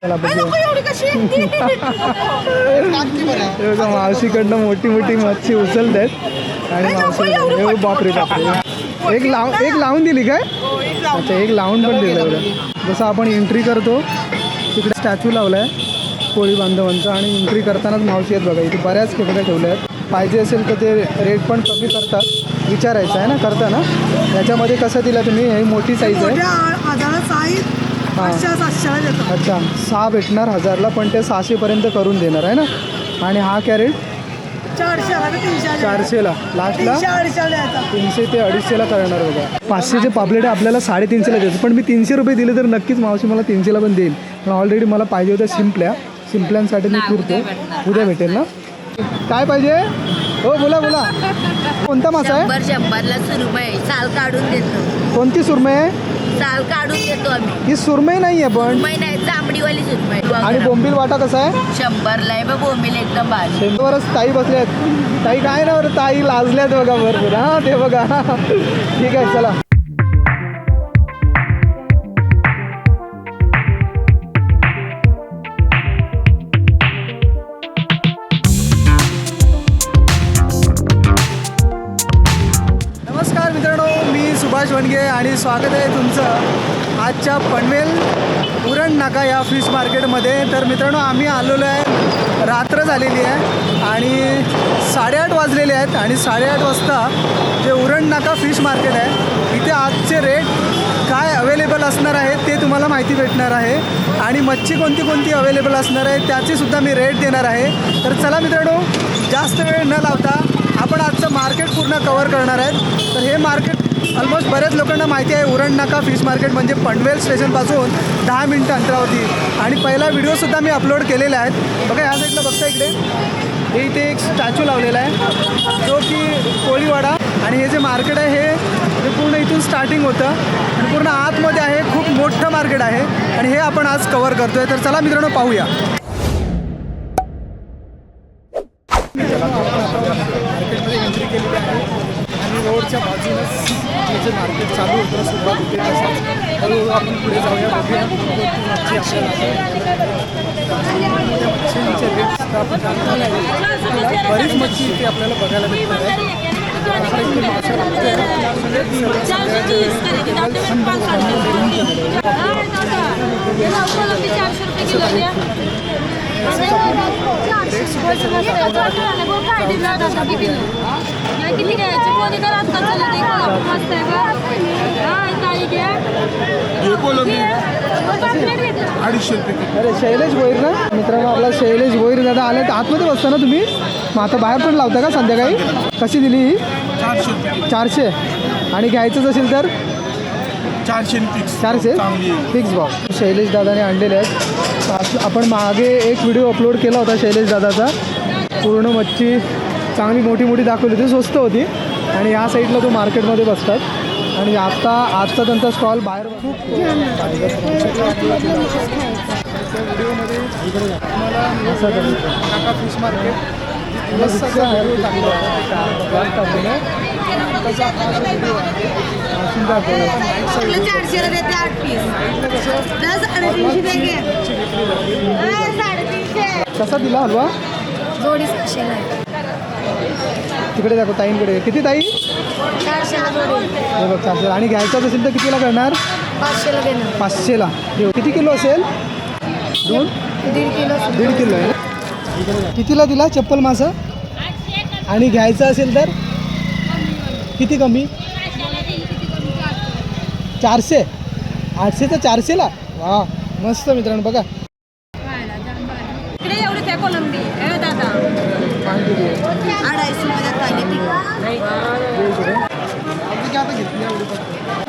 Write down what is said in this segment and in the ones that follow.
मावशीकडनं मोठी मोठी मच्छी उचलत आहेत आणि मावशी हे बापरे बापरे. एक लाव एक लावून दिली काय? अच्छा एक लावून पण दिलं एवढं जसं आपण एंट्री करतो तिकडे स्टॅच्यू लावला आहे कोळी बांधवांचा आणि एंट्री करतानाच मावशी आहेत बघा इथे बऱ्याच खेकड्या ठेवल्या आहेत पाहिजे असेल तर ते रेट पण कमी करतात. विचारायचं आहे ना करताना. याच्यामध्ये कसं दिला तुम्ही? ही मोठी साईज आहे. पाचशे सातशेला देतो अच्छा. सहा भेटणार हजारला पण ते सहाशेपर्यंत करून देणार आहे ना? आणि हा कॅरेट चारशेला का चारशेला. लास्टला? तीनशे अडीचशेला द्यायचा तीनशे ते अडीचशेला करणार बघा. पाचशेचे पापलेट आपल्याला साडेतीनशेला देतो पण मी तीनशे रुपये दिले तर नक्कीच मावशी मला तीनशेला पण देईल. पण ऑलरेडी मला पाहिजे होत्या शिंपल्या शिंपल्यांसाठी मी फिरतो उद्या भेटेल ना? काय पाहिजे? हो बोला बोला. कोणता मासा आहे? शंभर शंभरला सुरमई साल काढून देतो. कोणती सुरमई आहे? साल काढून देतो आम्ही. ही सुरमई नाही आहे पण. सुरमई नाही चांबडीवाली सुरमई आणि बोंबील वाटा कसा आहे? शंभरला आहे बघ बोंबील एकदम भारी. शेंगावरच ताई बसल्यात ताई काय ना बरं ताई लाजल्यात बघा भरपूर. हा ते बघा. ठीक आहे चला. मी वनगे आणि स्वागत आहे तुमचं आजच्या पनवेल उरण नाका या फिश मार्केटमध्ये. तर मित्रांनो आम्ही आलेलो आहे. रात्र झालेली आहे आणि साडेआठ वाजलेले आहेत आणि साडेआठ वाजता जे उरण नाका फिश मार्केट आहे इथे आजचे रेट काय अवेलेबल असणार आहे ते तुम्हाला माहिती भेटणार आहे. आणि मच्छी कोणती कोणती अवेलेबल असणार आहे त्याचीसुद्धा मी रेट देणार आहे. तर चला मित्रांनो जास्त वेळ न लावता आपण आजचं मार्केट पूर्ण कवर करणार आहेत. तर हे मार्केट ऑलमोस्ट बऱ्याच लोकांना माहिती आहे उरण नाका फिश मार्केट म्हणजे पनवेल स्टेशनपासून दहा मिनटं अंतरावरती. आणि पहिला व्हिडिओसुद्धा मी अपलोड केलेला आहे. बघा ह्या साईडला बघता इकडे. हे इथे एक स्टॅच्यू लावलेला आहे. जो की कोळीवाडा. आणि हे जे मार्केट आहे हे म्हणजे पूर्ण इथून स्टार्टिंग होतं. आणि पूर्ण आतमध्ये आहे खूप मोठं मार्केट आहे. आणि हे आपण आज कवर करतो आहे तर चला मित्रांनो पाहूया मार्केटमध्ये एंट्री केलेली आहे आणि रोडच्या बाजूनच हे जे मार्केट चालू होतं सुरुवात होते तसंच हळूहळू आपण पुढे जाऊया बघूया कोणती मच्छी आपल्याला त्या मच्छींचे रेट सुद्धा आपण जाणून घेऊया. बरीच मच्छी इथे आपल्याला बघायला भेटणार आहे आता इथे मासे लागते. किती घ्यायचे कोणी तर आत्ता चला ते मस्त आहे का? हा काही घ्या अडीचशे रुपये अरे शैलेश भोईर ना? मित्रांनो आपला शैलेश भोईर दादा आले तर आतमध्ये बसता ना तुम्ही. मग आता बाहेर पण लावता का संध्याकाळी? कशी दिली ही? चारशे आणि घ्यायचंच असेल तर? चारशे फिक्स चारशे. फिक्स भाव शैलेश दादाने आणलेले आहेत. आप- आपण मागे एक व्हिडिओ अपलोड केला होता शैलेश दादाचा. पूर्ण मच्छी चांगली मोठी मोठी दाखवली होती स्वस्त होती. आणि या साईडला तो मार्केटमध्ये बसतात. आणि आता आजचा त्यांचा स्टॉल बाहेर फिश मार्केट चारशेला देते आठ पीस कसा दिला हलवा? जोडी तिकडे दाखव ताईंकडे. किती ताई? बघ चारशे आणि घ्यायचं असेल तर कितीला करणार? पाचशेला देणार. पाचशेला. हे किती किलो असेल? दोन? दीड किलो दीड किलो आहे? कितीला दिला चप्पल मासा? आणि घ्यायचं असेल तर? किती कमी? चारशे. आठशे तर चारशेला? वा मस्त मित्रांनो बघा इकडे एवढीच आहे कोलंबी ए दादा छान केली आहे. अडीचशे रुपयात पाहिजे ती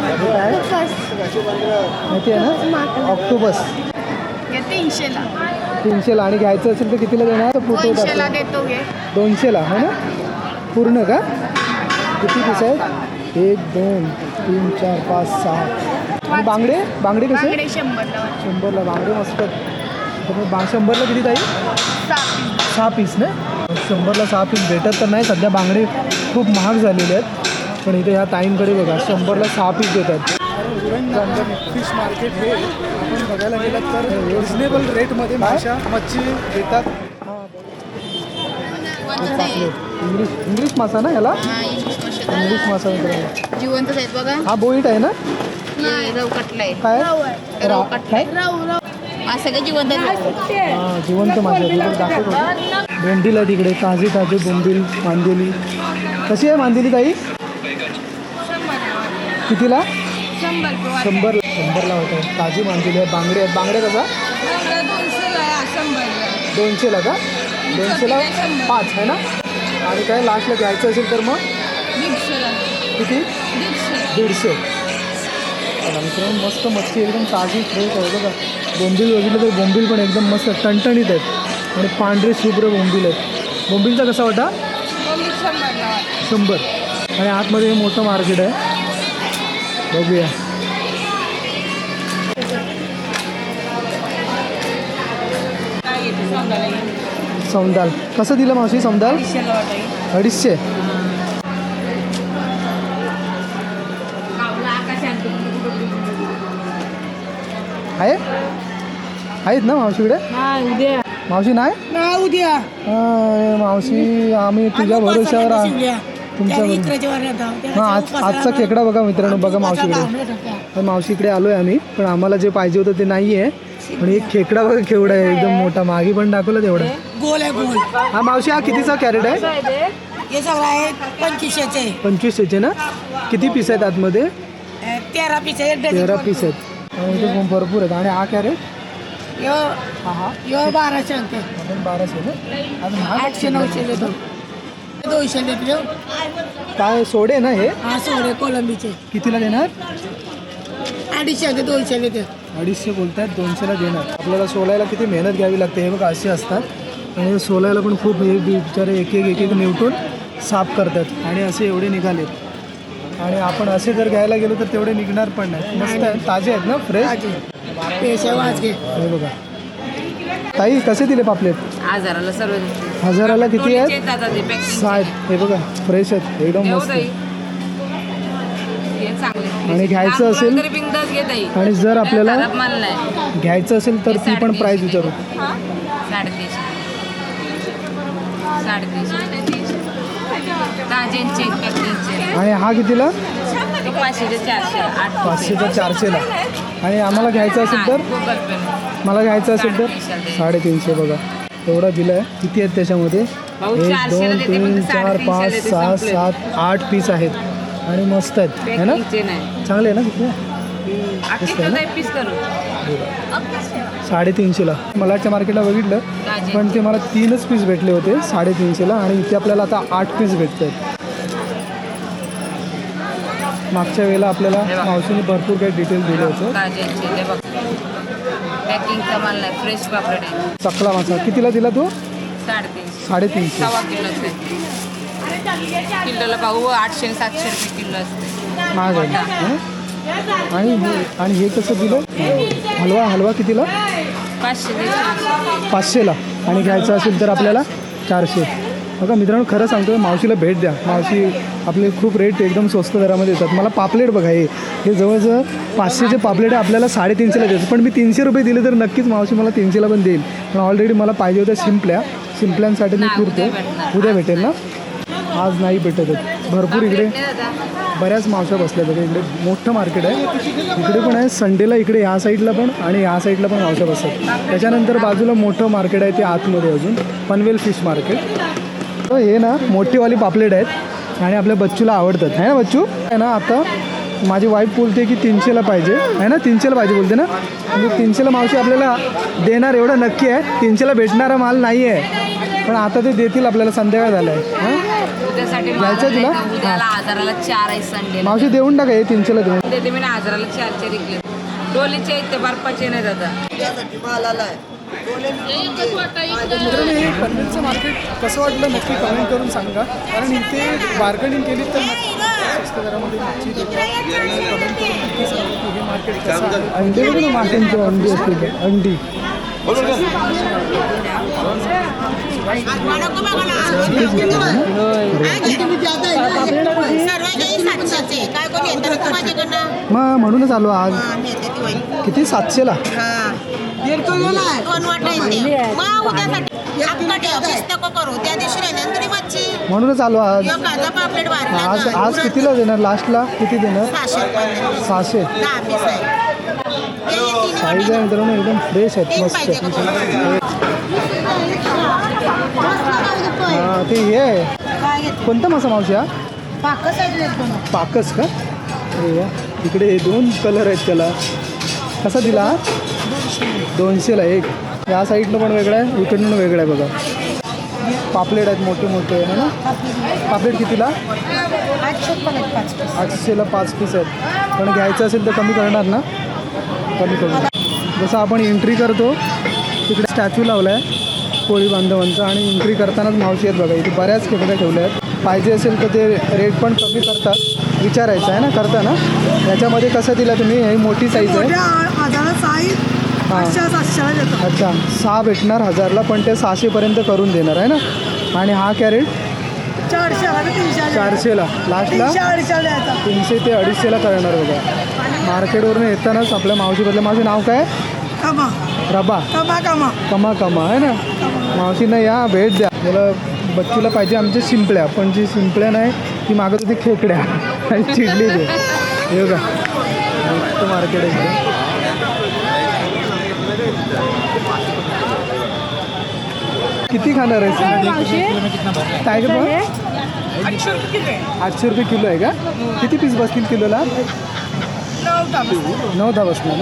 हे आहे? माहिती आहे ना? ऑक्टोबस तीनशेला. तीनशेला. आणि घ्यायचं असेल तर कितीला देणार? फोटो दोनशेला दोनशेला हो ना? पूर्ण का? किती पीस आहेत? एक दोन तीन चार पाच सहा. आणि बांगडे? बांगडे कसे? शंभरला. शंभरला. बांगडे मस्त. बा शंभरला किती ताई? सहा पीस ना? शंभरला सहा पीस भेटत तर नाही. सध्या बांगडे खूप महाग झालेले आहेत. पण इथे ह्या ताईंकडे बघा शंभरला सहा पीस देतात. फिश मार्केट हे आपण बघायला गेलं तर रिझनेबल रेटमध्ये माशा मच्छी देतात इंग्लिश इंग्लिश मासा ना याला? इंग्लिश मासा. जिवंतच आहेत बघा. हा बोईट आहे ना? हे रव कटलाय काय? रव कटलाय हा सगळे जिवंत आहेत. हा जिवंत दाखवत भेंडीला तिकडे ताजे ताजे बोंबील मांदेली. कशी आहे मांदेली ताई? कितीला? शंभर शंभरला होत ताजी मांदेली आहे. बांगडे आहेत. बांगड्या कसा? दोनशेला का? दोनशेला पाच आहे ना? आणि काय लास्टला घ्यायचं असेल तर मग? किती? दीडशे. मित्रांनो मस्त मच्छी एकदम ताजी फ्रेश आहे. बघा. बोंबील बघितलं तर बोंबील पण एकदम मस्त टणटणीत आहेत. आणि पांढरे शुभ्र बोंबील आहेत. बोंबीलचा कसा वाटा? शंभर. आणि आतमध्ये मोठं मार्केट आहे. बघूया. सौंदाल कसं दिलं मावशी सौंदाल अडीचशे. आहे? आहेत ना मावशीकडे उद्या मावशी नाही? उद्या. मावशी आम्ही तुझ्या भरोश्यावर तुमच्या भरो- हां आज आजचा खेकडा बघा मित्रांनो बघा मावशीकडे तर मावशीकडे आलो आहे आम्ही पण आम्हाला जे पाहिजे होतं ते नाही आहे पण एक खेकडा बघा केवढा आहे एकदम मोठा. मागे पण दाखवलं तेवढा. गोल आहे गोल. हा मावशी हा कितीचा कॅरेट आहे? हे सगळं आहे पंचवीसशेचे. पंचवीसशेचे ना? किती पीस आहेत आतमध्ये? तेरा पीस आहे तेरा पीस आहेत. आणि इथे खूप भरपूर आहेत. आणि हा कॅरेट? यो हा हा. यो बाराशे आपण बाराशे ना? आज महाग आठशे नऊशे देतो. दोनशे देतो काय सोडे ना हे? हा सोडे कोलंबीचे. कितीला देणार? अडीचशे ते दोनशे देते अडीचशे बोलतायत दोनशेला देणार. आपल्याला सोलायला किती मेहनत घ्यावी लागते हे बघा असे असतात. आणि सोलायला पण खूप हे बिचारे एक एक एक एक निवटून साफ करतात. आणि असे एवढे निघालेत. आणि आपण असे जर घ्यायला गेलो तर तेवढे निघणार पण नाही. मस्त आहे. ताजे आहेत ना फ्रेश हे बघा. ताई कसे दिले पापलेट? सर्व हजाराला किती आहेत? आहेत हे बघा फ्रेश आहेत. एकदम मस्त. आणि घ्यायचं असेल आणि जर आपल्याला घ्यायचं असेल तर ती पण प्राईस विचारू. आणि हा कितीला? पाचशे ते चारशेला. आणि आम्हाला घ्यायचं असेल तर? मला घ्यायचं असेल तर? साडेतीनशे बघा. एवढा दिला आहे. किती आहेत त्याच्यामध्ये? एक दोन तीन चार पाच सहा. सात आठ पीस आहेत. आणि मस्त आहेत. है ना? चांगले आहे ना किती? करू साडेतीनशेला. मलाच्या मार्केटला बघितलं. पण ते मला तीनच पीस भेटले होते साडेतीनशेला. आणि इथे आपल्याला आता आठ पीस भेटत आहेत मागच्या वेळेला आपल्याला. मावशीने भरपूर काही डिटेल दिलं होतं. पॅकिंगचा माल नाही फ्रेश पापड आहे. चकला मासा. कितीला दिला तू? साडेतीनशे. साडेतीनशे. सव्वा किलोच आहे किलोला भाऊ आठशे आणि सातशे रुपये किलो असते. महाग आहे हं? आणि हे आणि हे कसं दिलं? हलवा हलवा कितीला? पाचशे ते पाचशेला. आणि घ्यायचं असेल तर आपल्याला चारशे. बघा मित्रांनो खरं सांगतो मावशीला भेट द्या. मावशी आपले खूप रेट एकदम स्वस्त दरामध्ये देतात मला पापलेट बघा हे हे जवळजवळ पाचशेचे पापलेट आपल्याला साडेतीनशेला देतात. पण मी तीनशे रुपये दिले तर नक्कीच मावशी मला तीनशेला पण देईल. पण ऑलरेडी मला पाहिजे होत्या शिंपल्या शिंपल्यांसाठी मी फिरतो उद्या भेटेल ना. आज नाही भेटत भरपूर इकडे बऱ्याच मावशा बसल्या बघा इकडे मोठं मार्केट आहे. इकडे पण आहे संडेला इकडे ह्या साईडला पण आणि ह्या साईडला पण मावशा बसतात. त्याच्यानंतर बाजूला मोठं मार्केट आहे ते आतमध्ये अजून पनवेल फिश मार्केट तर हे ना मोठीवाली पापलेट आहेत. आणि आपल्या बच्चूला आवडतात. आहे ना बच्चू? आहे ना आता माझी वाईफ बोलते की तीनशेला पाहिजे. आहे ना तीनशेला पाहिजे बोलते ना. म्हणजे तीनशेला मावशी आपल्याला देणार एवढं नक्की आहे. तीनशेला भेटणारा माल नाही आहे. पण आता ते देतील आपल्याला संध्याकाळ झालं आहे हां नाही तुला? मावशी देऊन टाका हे तीनशेला देऊन. देते मी ना आजाराला चार चार इकले डोलीचे ते बर्फाचे नाही दादा. मित्रांनो हे पनवेलचं मार्केट कसं वाटलं नक्की कमेंट करून सांगा. कारण इथे बार्गनिंग केली तर स्वस्त दरामध्ये मच्छी कमेंट करून नक्की सांगा की हे मार्केट कसं आहे. अंडी माशांची अंडी असतील अंडी. मग म्हणूनच आलो आज. किती? सातशेला? दोन वाटायचे मग उद्यासाठी हक्का ठेव शिस्त नको करू. त्या दिवशी नाही ना तरी मच्छी म्हणूनच आलो आज. यो कांदा पापलेट आज वाढला आज कितीला देणार? लास्टला किती देणार? सहाशे रुपये. सहाशे. दहा पीस आहे. ते तीन साईज आहे मित्रांनो एकदम फ्रेश आहेत तीन मस्त. पाहिजे का तुम्हाला? हा ते हे आहे. काय घेते कोणता मासा मावशी हा? पाकच आहे दोन पाकस का? अरे वा. इकडे हे दोन कलर आहेत त्याला. कसा दिला हा? दोनशेला एक. या साईडनं पण वेगळं आहे इकडनं वेगळं आहे बघा. पापलेट आहेत मोठे मोठे आहे ना? पापलेट कितीला? आठशेला पाच पीस आहेत. पण घ्यायचं असेल तर कमी करणार ना? कमी करू जसं आपण एंट्री करतो तिकडे स्टॅच्यू लावला आहे कोळी बांधवांचा आणि एंट्री करतानाच मावशी आहेत बघा इथे बऱ्याच खेकड्या ठेवल्या आहेत. पाहिजे असेल तर ते रेट पण कमी करतात. विचारायचं आहे ना करता ना याच्यामध्ये कसं दिला तुम्ही? हे मोठी साईज आहे. सातशेला देतो. अच्छा सहा भेटणार हजारला पण ते सहाशेपर्यंत करून देणार आहे ना? आणि हा कॅरेट चारशेला का तीनशे चारशेला. लास्टला अडीचशेला द्यायचा तीनशे ते अडीचशेला करणार बघा. मार्केटवरून येतानाच आपल्या मावशीबद्दल माझं नाव काय? कमा. रबा. कमा कमा. कमा कमा आहे ना? मावशींना या भेट द्या. मला बच्चूला पाहिजे आमच्या शिंपल्या पण जी शिंपल्या नाही ती मागत होती खेकड्या. आणि चिडली ते. हे बघा. मस्त मार्केट आहे. इकडे. किती खाणार आहे? काय आठशे रुपये किलो आहे. का? किती पीस बसतील किलोला? नऊ दहा बसणार?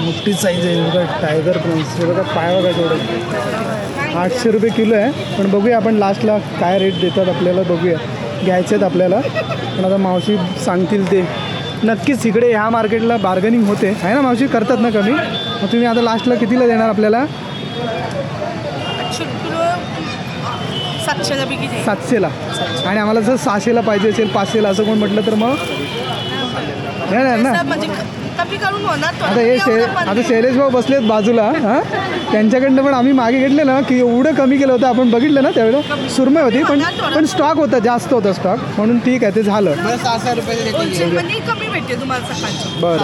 मोठी साईज आहे. बघा टायगर प्रॉन्स हे बघा पाय बघा तेवढं. आठशे रुपये किलो आहे. पण बघूया आपण लास्टला काय रेट देतात आपल्याला बघूया. घ्यायचे आहेत आपल्याला. पण आता मावशी सांगतील ते. नक्कीच इकडे ह्या मार्केटला बार्गनिंग होते. आहे ना मावशी? करतात ना कमी? मग तुम्ही आता लास्टला कितीला देणार आपल्याला? सातशेला आणि आम्हाला जर सहाशेला पाहिजे असेल पाचशेला असं कोण म्हटलं तर मग? देणार ना. म्हणजे कमी करून होणार आता हे शे आता शैलेश भाऊ बसलेत बाजूला हां? त्यांच्याकडनं पण आम्ही मागे घेतले ना की एवढं कमी केलं होतं आपण बघितलं ना त्यावेळेला. सुरमय होती पण पण स्टॉक होता जास्त होता स्टॉक म्हणून ठीक आहे ते झालं. होलसेलमध्ये कमी भेटते तुम्हाला सकाळची. बरं.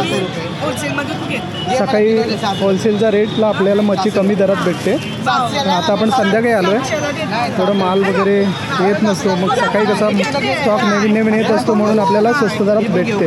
होलसेलमध्ये सकाळी होलसेलच्या रेटला आपल्याला मच्छी कमी दरात भेटते. आता आपण संध्याकाळी आलो आहे थोडं माल वगैरे येत नसतो. मग सकाळी कसा स्टॉक नवीन नवीन येत असतो म्हणून आपल्याला स्वस्त दरात भेटते.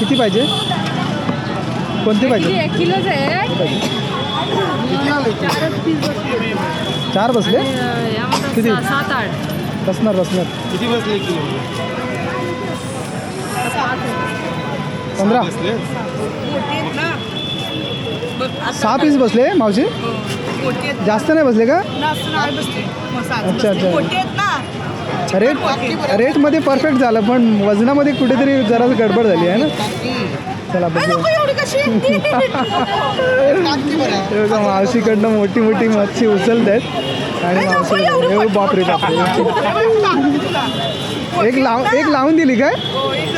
किती पाहिजे? कोणती पाहिजे? एक किलोच आहे. चार बसले? यामध्ये किती? सा- सात आठ. बसणार बसणार. किती बसले किलो? पंधरा? सहा पीस बसले मावशी? जास्त नाही बसले का? अच्छा, अच्छा. रेट रेटमध्ये परफेक्ट झालं पण वजनामध्ये कुठेतरी जरा गडबड झाली आहे ना? चला बघा, मावशीकडनं मोठी मोठी मच्छी उचलत आहेत आणि मावशी बापरे बापरे. एक लाव एक लावून दिली काय?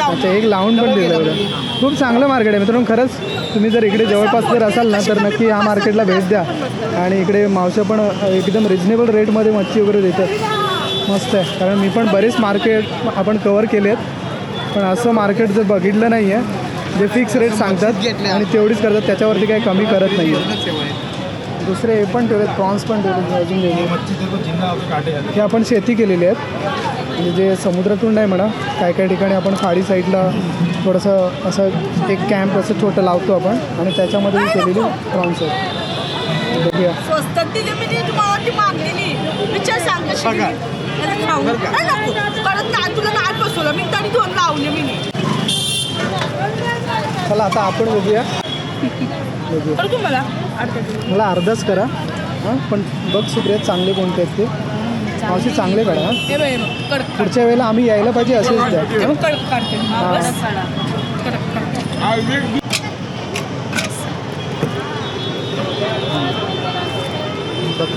अच्छा एक लावून पण दिलं खूप चांगलं मार्केट आहे. मित्रांनो खरंच तुम्ही जर इकडे जवळपास जर असाल ना तर नक्की ह्या मार्केटला भेट द्या. आणि इकडे मावशा पण एकदम रिजनेबल रेटमध्ये मच्छी वगैरे देतात. मस्त आहे. कारण मी पण बरेच मार्केट आपण कवर केले आहेत पण असं मार्केट जर बघितलं नाही आहे जे फिक्स रेट सांगतात आणि तेवढीच करतात त्याच्यावरती काही कमी करत नाही आहे दुसरे हे पण ठेवलेत प्रॉन्स पण ठेवलेत अजून वेगळे. हे आपण शेती केलेली आहेत. म्हणजे जे समुद्रातून नाही म्हणा काय काय ठिकाणी आपण खाडी साईडला थोडंसं असं एक कॅम्प असं छोटं लावतो आपण आणि त्याच्यामध्ये ही केलेली प्रॉन्स आहेत. बघूया. स्वस्तात दिली मी ती तुम्हाला ती मागलेली. विचार सांग. कशी दिली. त्याला खाऊ. नाही नको. परत नाही तुला नाही बसवलं मी तरी दोन लावले मी चला आता आपण बघूया. तुम्हाला मला. अर्धाच करा. हां पण बघ सुप्रिया चांगले कोणते आहेत ते. मावशी चांगले काढा हां. पुढच्या वेळेला आम्ही यायला पाहिजे असेच द्या.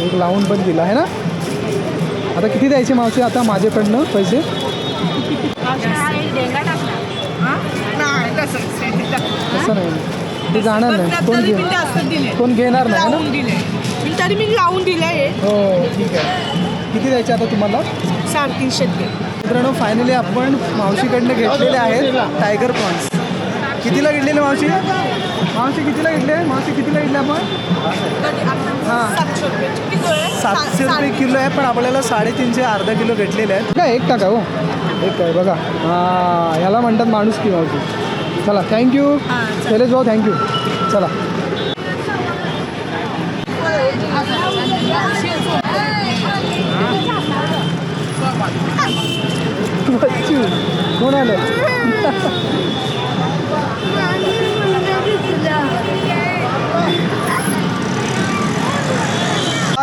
एक लावून पण दिला आहे ना? आता किती द्यायचे मावशी? आता माझ्याकडनं पैसे. असं नाही. ते जाणार नाही. कोण घे कोण घेणार नाही ना? लावून दिले. मी तरी मी लावून दिले. हे हो ठीक आहे. किती द्यायचे आता तुम्हाला? साडेतीनशे मित्रांनो फायनली आपण मावशीकडनं घेतलेले आहेत टायगर प्रॉन्स कितीला घेतलेले मावशी? मावशी कितीला घेतले? मावशी कितीला घेतले आपण? हां. सातशे रुपये किलो आहे पण आपल्याला साडेतीनशे अर्धा किलो भेटलेले आहेत. काय एक टाका हो. एक आहे बघा. हां ह्याला म्हणतात माणूस की मावशी. चला थँक्यू हां, शैलेश भाऊ थँक्यू चला. कोण आलं?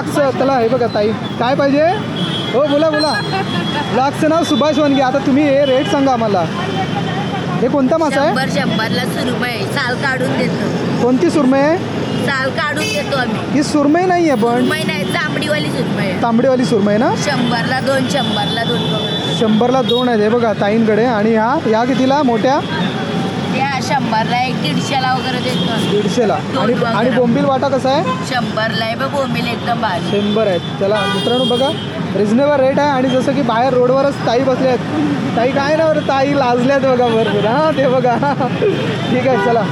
ब्लॉगचं त्याला हे बघा ताई. काय पाहिजे? हो बोला बोला. ब्लॉगचं नाव सुभाष वनगे. आता तुम्ही हे रेट सांगा आम्हाला. हे कोणता मासा आहे? शंभर शंभरला साल काढून देतो. कोणती सुरमई आहे? साल काढून देतो आम्ही. ही सुरमई नाही आहे पण सुरमई नाही चांबडीवाली आहे. तांबडीवाली सुरमई ना? शंभरला दोन शंभरला दोन बघा. शंभरला दोन आहेत. हे बघा ताईंकडे. आणि ह्या ह्या कितीला? मोठ्या? शंभरला एक दीडशेला वगैरे देतो. दीडशेला आणि आणि बोंबील वाटा कसा आहे? शंभरला आहे बघ बोंबील एकदम भारी. शंभर आहेत चला मित्रांनो बघा रिझनेबल रेट आहे आणि जसं की बाहेर रोडवरच ताई बसले आहेत. ताई काय ना बरं ताई लाजल्यात बघा भरपूर. हां ते बघा. ठीक आहे चला.